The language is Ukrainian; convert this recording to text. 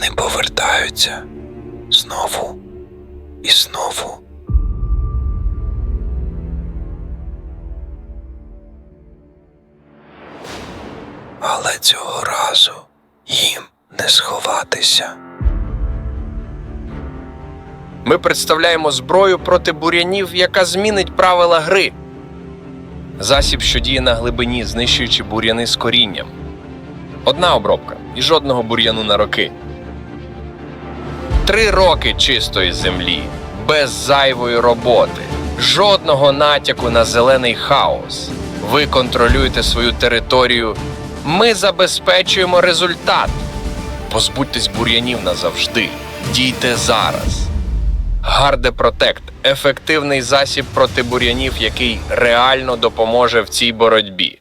Вони повертаються знову і знову. Але цього разу їм не сховатися. Ми представляємо зброю проти бур'янів, яка змінить правила гри. Засіб, що діє на глибині, знищуючи бур'яни з корінням. Одна обробка і жодного бур'яну на роки. Три роки чистої землі, без зайвої роботи, жодного натяку на зелений хаос. Ви контролюєте свою територію. Ми забезпечуємо результат. Позбудьтесь бур'янів назавжди. Дійте зараз. Гарде Протект ефективний засіб проти бур'янів, який реально допоможе в цій боротьбі.